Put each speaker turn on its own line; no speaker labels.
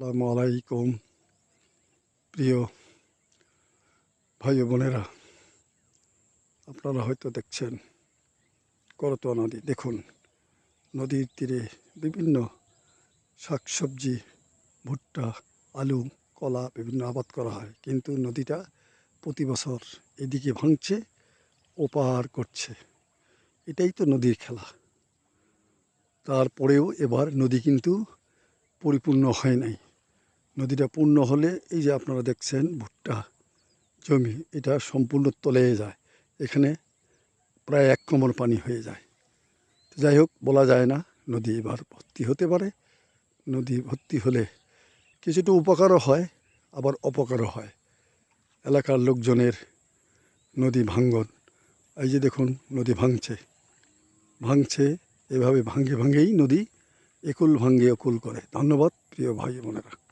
আসসালামু আলাইকুম, প্রিয় ভাই বোনেরা। আপনারা হয়তো দেখছেন করতোয়া নদী। দেখুন, নদীর তীরে বিভিন্ন শাকসবজি, ভুট্টা, আলু, কলা বিভিন্ন আবাদ করা হয়। কিন্তু নদীটা প্রতি বছর এদিকে ভাঙছে, ওপার করছে। এটাই তো নদীর খেলা। তারপরেও এবার নদী কিন্তু পরিপূর্ণ হয় নাই। নদীটা পূর্ণ হলে এই যে আপনারা দেখছেন ভুট্টা জমি, এটা সম্পূর্ণ তলে যায়। এখানে প্রায় এক কোমর পানি হয়ে যায়। যাই হোক, বলা যায় না নদী এবার ভর্তি হতে পারে। নদী ভর্তি হলে কিছুটা উপকারও হয়, আবার অপকারও হয়। এলাকার লোকজনের নদী ভাঙ্গন, এই যে দেখুন নদী ভাঙছে। ভাঙছে, এভাবে ভাঙ্গে ভাঙ্গেই নদী একুল ভাঙ্গে অকুল করে। ধন্যবাদ, প্রিয় ভাই বোনেরা।